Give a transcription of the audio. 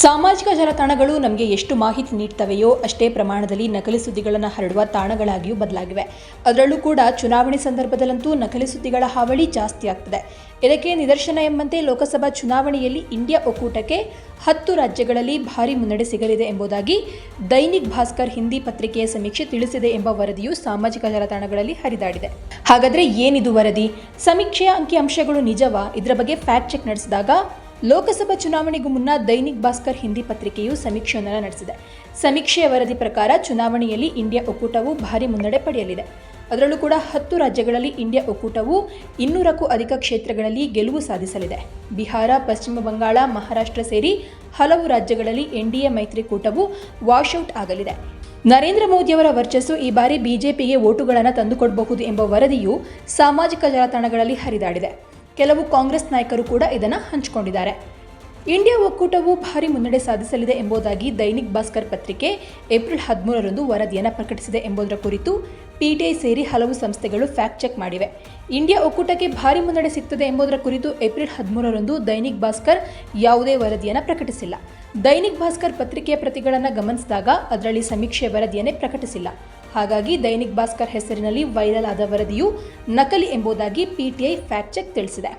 ಸಾಮಾಜಿಕ ಜಾಲತಾಣಗಳು ನಮಗೆ ಎಷ್ಟು ಮಾಹಿತಿ ನೀಡ್ತವೆಯೋ ಅಷ್ಟೇ ಪ್ರಮಾಣದಲ್ಲಿ ನಕಲಿ ಸುದ್ದಿಗಳನ್ನು ಹರಡುವ ತಾಣಗಳಾಗಿಯೂ ಬದಲಾಗಿವೆ. ಅದರಲ್ಲೂ ಕೂಡ ಚುನಾವಣೆ ಸಂದರ್ಭದಲ್ಲಂತೂ ನಕಲಿ ಸುದ್ದಿಗಳ ಹಾವಳಿ ಜಾಸ್ತಿ ಆಗ್ತದೆ. ಇದಕ್ಕೆ ನಿದರ್ಶನ ಎಂಬಂತೆ ಲೋಕಸಭಾ ಚುನಾವಣೆಯಲ್ಲಿ ಇಂಡಿಯಾ ಒಕ್ಕೂಟಕ್ಕೆ ಹತ್ತು ರಾಜ್ಯಗಳಲ್ಲಿ ಭಾರಿ ಮುನ್ನಡೆ ಸಿಗಲಿದೆ ಎಂಬುದಾಗಿ ದೈನಿಕ್ ಭಾಸ್ಕರ್ ಹಿಂದಿ ಪತ್ರಿಕೆಯ ಸಮೀಕ್ಷೆ ತಿಳಿಸಿದೆ ಎಂಬ ವರದಿಯು ಸಾಮಾಜಿಕ ಜಾಲತಾಣಗಳಲ್ಲಿ ಹರಿದಾಡಿದೆ. ಹಾಗಾದರೆ ಏನಿದು ವರದಿ? ಸಮೀಕ್ಷೆಯ ಅಂಕಿಅಂಶಗಳು ನಿಜವಾ? ಇದರ ಬಗ್ಗೆ ಫ್ಯಾಕ್ಟ್ ಚೆಕ್ ನಡೆಸಿದಾಗ ಲೋಕಸಭಾ ಚುನಾವಣೆಗೂ ಮುನ್ನ ದೈನಿಕ್ ಭಾಸ್ಕರ್ ಹಿಂದಿ ಪತ್ರಿಕೆಯು ಸಮೀಕ್ಷೆಯೊಂದನ್ನು ನಡೆಸಿದೆ. ಸಮೀಕ್ಷೆಯ ವರದಿ ಪ್ರಕಾರ ಚುನಾವಣೆಯಲ್ಲಿ ಇಂಡಿಯಾ ಒಕ್ಕೂಟವು ಭಾರಿ ಮುನ್ನಡೆ ಪಡೆಯಲಿದೆ. ಅದರಲ್ಲೂ ಕೂಡ ಹತ್ತು ರಾಜ್ಯಗಳಲ್ಲಿ ಇಂಡಿಯಾ ಒಕ್ಕೂಟವು ಇನ್ನೂರಕ್ಕೂ ಅಧಿಕ ಕ್ಷೇತ್ರಗಳಲ್ಲಿ ಗೆಲುವು ಸಾಧಿಸಲಿದೆ. ಬಿಹಾರ, ಪಶ್ಚಿಮ ಬಂಗಾಳ, ಮಹಾರಾಷ್ಟ್ರ ಸೇರಿ ಹಲವು ರಾಜ್ಯಗಳಲ್ಲಿ ಎನ್ಡಿಎ ಮೈತ್ರಿಕೂಟವು ವಾಶ್ಔಟ್ ಆಗಲಿದೆ. ನರೇಂದ್ರ ಮೋದಿಯವರ ವರ್ಚಸ್ಸು ಈ ಬಾರಿ ಬಿಜೆಪಿಗೆ ಓಟುಗಳನ್ನು ತಂದುಕೊಡಬಹುದು ಎಂಬ ವರದಿಯು ಸಾಮಾಜಿಕ ಜಾಲತಾಣಗಳಲ್ಲಿ ಹರಿದಾಡಿದೆ. ಕೆಲವು ಕಾಂಗ್ರೆಸ್ ನಾಯಕರು ಕೂಡ ಇದನ್ನು ಹಂಚಿಕೊಂಡಿದ್ದಾರೆ. ಇಂಡಿಯಾ ಒಕ್ಕೂಟವು ಭಾರಿ ಮುನ್ನಡೆ ಸಾಧಿಸಲಿದೆ ಎಂಬುದಾಗಿ ದೈನಿಕ್ ಭಾಸ್ಕರ್ ಪತ್ರಿಕೆ ಏಪ್ರಿಲ್ ಹದಿಮೂರರಂದು ವರದಿಯನ್ನು ಪ್ರಕಟಿಸಿದೆ ಎಂಬುದರ ಕುರಿತು ಪಿಟಿಐ ಸೇರಿ ಹಲವು ಸಂಸ್ಥೆಗಳು ಫ್ಯಾಕ್ಟ್ ಚೆಕ್ ಮಾಡಿವೆ. ಇಂಡಿಯಾ ಒಕ್ಕೂಟಕ್ಕೆ ಭಾರಿ ಮುನ್ನಡೆ ಸಿಗ್ತದೆ ಎಂಬುದರ ಕುರಿತು ಏಪ್ರಿಲ್ ಹದಿಮೂರರಂದು ದೈನಿಕ್ ಭಾಸ್ಕರ್ ಯಾವುದೇ ವರದಿಯನ್ನು ಪ್ರಕಟಿಸಿಲ್ಲ. ದೈನಿಕ್ ಭಾಸ್ಕರ್ ಪತ್ರಿಕೆಯ ಪ್ರತಿಗಳನ್ನು ಗಮನಿಸಿದಾಗ ಅದರಲ್ಲಿ ಸಮೀಕ್ಷೆ ವರದಿಯನ್ನೇ ಪ್ರಕಟಿಸಿಲ್ಲ. ಹಾಗಾಗಿ ದೈನಿಕ್ ಭಾಸ್ಕರ್ ಹೆಸರಿನಲ್ಲಿ ವೈರಲ್ ಆದ ವರದಿಯು ನಕಲಿ ಎಂಬುದಾಗಿ ಪಿಟಿಐ ಫ್ಯಾಕ್ಟ್ ಚೆಕ್ ತಿಳಿಸಿದೆ.